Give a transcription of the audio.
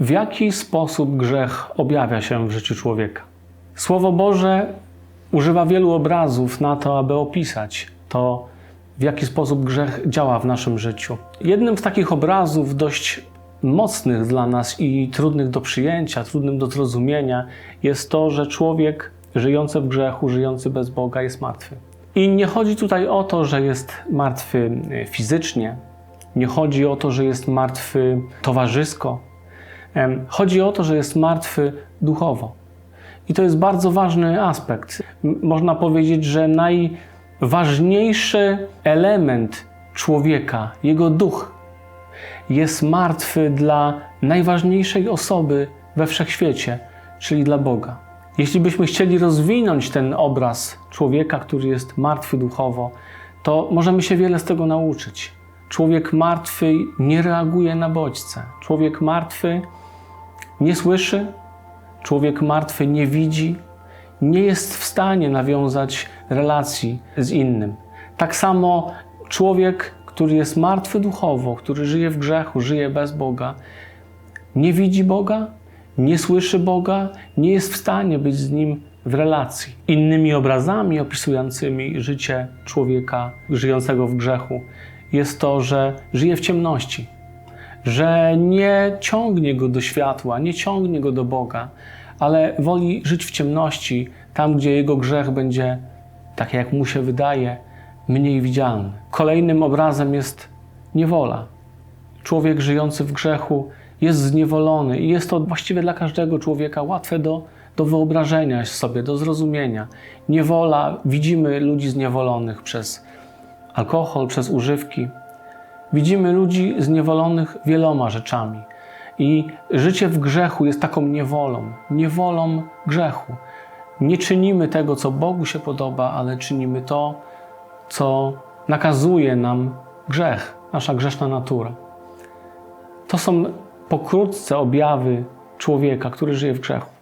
W jaki sposób grzech objawia się w życiu człowieka? Słowo Boże używa wielu obrazów na to, aby opisać to, w jaki sposób grzech działa w naszym życiu. Jednym z takich obrazów dość mocnych dla nas i trudnych do przyjęcia, trudnym do zrozumienia jest to, że człowiek żyjący w grzechu, żyjący bez Boga jest martwy. I nie chodzi tutaj o to, że jest martwy e, fizycznie, nie chodzi o to, że jest martwy towarzysko. Chodzi o to, że jest martwy duchowo. I to jest bardzo ważny aspekt. Można powiedzieć, że najważniejszy element człowieka, jego duch, jest martwy dla najważniejszej osoby we wszechświecie, czyli dla Boga. Jeśli byśmy chcieli rozwinąć ten obraz człowieka, który jest martwy duchowo, to możemy się wiele z tego nauczyć. Człowiek martwy nie reaguje na bodźce. Człowiek martwy nie słyszy, człowiek martwy nie widzi, nie jest w stanie nawiązać relacji z innym. Tak samo człowiek, który jest martwy duchowo, który żyje w grzechu, żyje bez Boga, nie widzi Boga, nie słyszy Boga, nie jest w stanie być z Nim w relacji. Innymi obrazami opisującymi życie człowieka żyjącego w grzechu jest to, że żyje w ciemności, że nie ciągnie go do światła, nie ciągnie go do Boga, ale woli żyć w ciemności, tam gdzie jego grzech będzie, tak jak mu się wydaje, mniej widzialny. Kolejnym obrazem jest niewola. Człowiek żyjący w grzechu jest zniewolony i jest to właściwie dla każdego człowieka łatwe do, do wyobrażenia sobie, do zrozumienia. Niewola, widzimy ludzi zniewolonych przez alkohol, przez używki. Widzimy ludzi zniewolonych wieloma rzeczami. I życie w grzechu jest taką niewolą, niewolą grzechu. Nie czynimy tego, co Bogu się podoba, ale czynimy to, co nakazuje nam grzech, nasza grzeszna natura. To są pokrótce objawy człowieka, który żyje w grzechu.